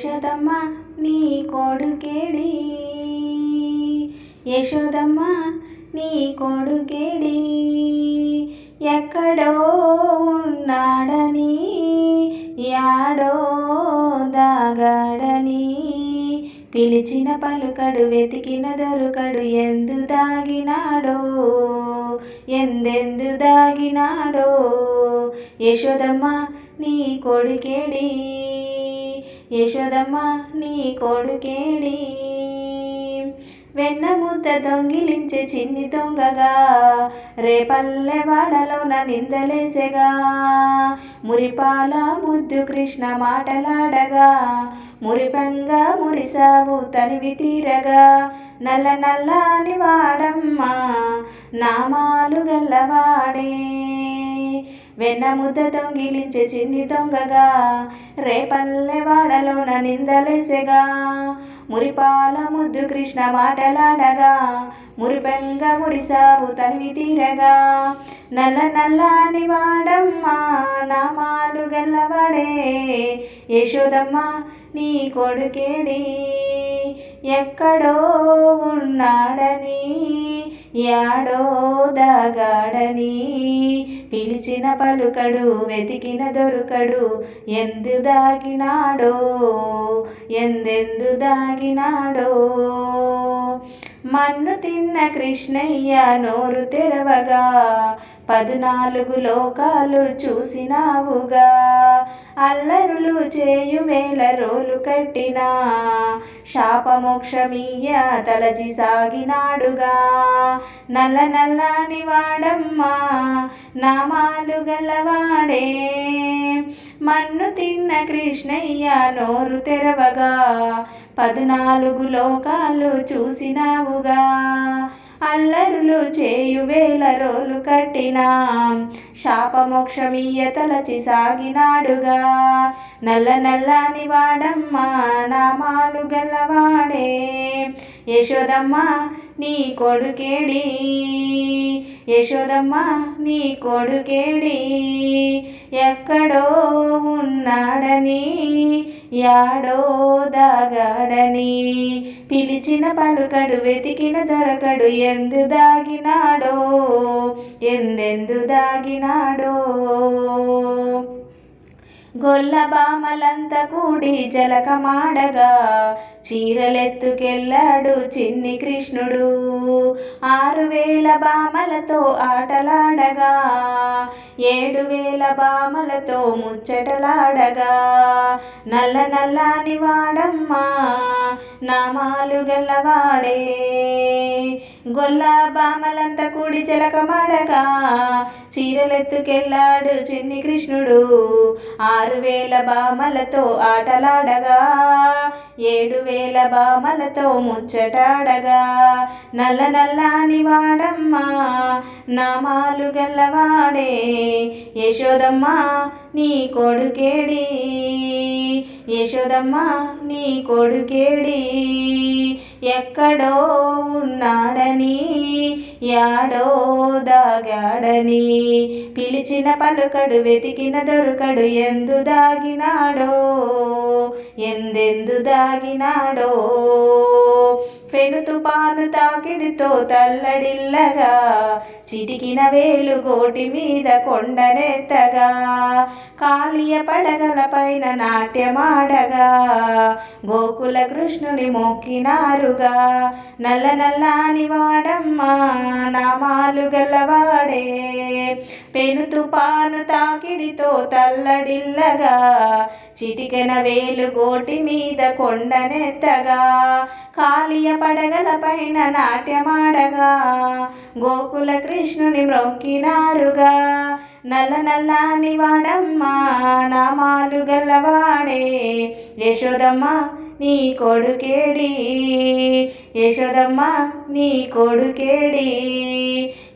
యశోదమ్మ నీ కొడుకేడి? యశోదమ్మ నీ కొడుకేడి? ఎక్కడో ఉన్నాడని యాడో దాగాడని. పిలిచిన పలుకడు వెతికిన దొరుకడు ఎందు దాగినాడో? ఎందెందు దాగినాడో? యశోదమ్మ నీ కొడుకేడి? యశోదమ్మ నీ కొడుకేడి వెన్నముద్ద దొంగిలించే చిన్ని దొంగగా రేపల్లె వాడలోన నిందలేసెగా మురిపాల ముద్దు కృష్ణ మాటలాడగా మురిపంగా మురిసావు తనివి తీరగా నల్ల నల్లని వాడమ్మా నామాలు గల్లవాడే. వెన్న ముద్ద దొంగిలించే చిన్ని దొంగగా రేపల్లె వాడలోన నిందలేసెగా మురిపాల ముద్దు కృష్ణ మాటలాడగా మురిపెంగ మురిసావు తనివి తీరగా నల్ల నల్లని వాడమ్మా నామాలు గల్లవాడే యశోదమ్మ నీ కొడుకేడి ఎక్కడో ఉన్నాడని. యాడో దాగాడని పిలిచిన పలుకడు వెతికిన దొరుకడు ఎందు దాగినాడో ఎందెందు దాగినాడో? మన్ను తిన్న కృష్ణయ్య నోరు తెరవగా పద్నాలుగు లోకాలు చూసినావుగా. అల్లరులు చేయు వేల రోలు కట్టినా. శాపమోక్షమీయ తలచి సాగినాడుగా. నల్ల నల్లని వాడమ్మా నామాలు గలవాడే. మన్ను తిన్న కృష్ణయ్య నోరు తెరవగా. పద్నాలుగు లోకాలు చూసినావుగా. అల్లరులు చేయు వేల రోలు కట్టినా. శాపమోక్షమియ్య తలచి సాగినాడుగా. నల్ల నల్లని వాడమ్మ నామాలు గల్లవాడే యశోదమ్మ నీ కొడుకేడి. యశోదమ్మ నీ కొడుకేడి. ఎక్కడో ఉన్నాడని యాడో దాగాడని. పిలిచిన పలుకడు వెతికిన దొరకడు ఎందు దాగినాడో ఎందెందు దాగినాడో గొల్ల బామలంత కూడి జలకమాడగా చీరలెత్తుకెళ్ళాడు చిన్ని కృష్ణుడు. ఆరు వేల బామలతో ఆటలాడగా ఏడు వేల బామలతో ముచ్చటలాడగా. నల్ల నల్లని వాడమ్మా నామాలు గల్లవాడే. గొల్ల బామలంతా కూడి జలకమాడగా చీరలెత్తుకెళ్ళాడు చిన్ని కృష్ణుడు. ఆరు వేల బామలతో ఆటలాడగా ఏడు వేల బామలతో ముచ్చటాడగా. నల్ల నల్లాని వాడమ్మా నామాలు గల్లవాడే యశోదమ్మ నీ కొడుకేడి. యశోదమ్మ నీ కొడుకేడి. ఎక్కడో ఉన్నాడని యాడో దాగాడని. పిలిచిన పలుకడు వెతికిన దొరకడు ఎందు దాగినాడో? ఎందెందు దాగినాడో? పెను తుపాను తాకిడితో తల్లడిల్లగా చిటికిన వేలు గోటి మీద కొండనెత్తగా కాలియ పడగల పైన నాట్యమాడగా. గోకుల కృష్ణుని మొక్కినారుగా. నల్ల నల్లాని వాడమ్మా నామాలు గలవాడే. పెను తుపాను తాకిడితో తల్లడిల్లగా చిటికెన వేలు గోటి మీద కొండనెత్తగా కాలియ పడగల పైన నాట్యమాడగా గోకుల కృష్ణుని మ్రొక్కినారుగా నల్ల నల్లాని వాడమ్మా నామాలు గల్లవాడే యశోదమ్మ నీ కొడుకేడి? యశోదమ్మ నీ కొడుకేడి?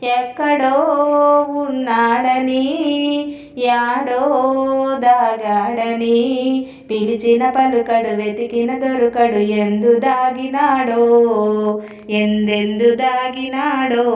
ఎక్కడో ఉన్నాడని యాడో దాగాడని పిలిచిన పలుకడు వెతికిన దొరుకడు ఎందు దాగినాడో? ఎందెందు దాగినాడో?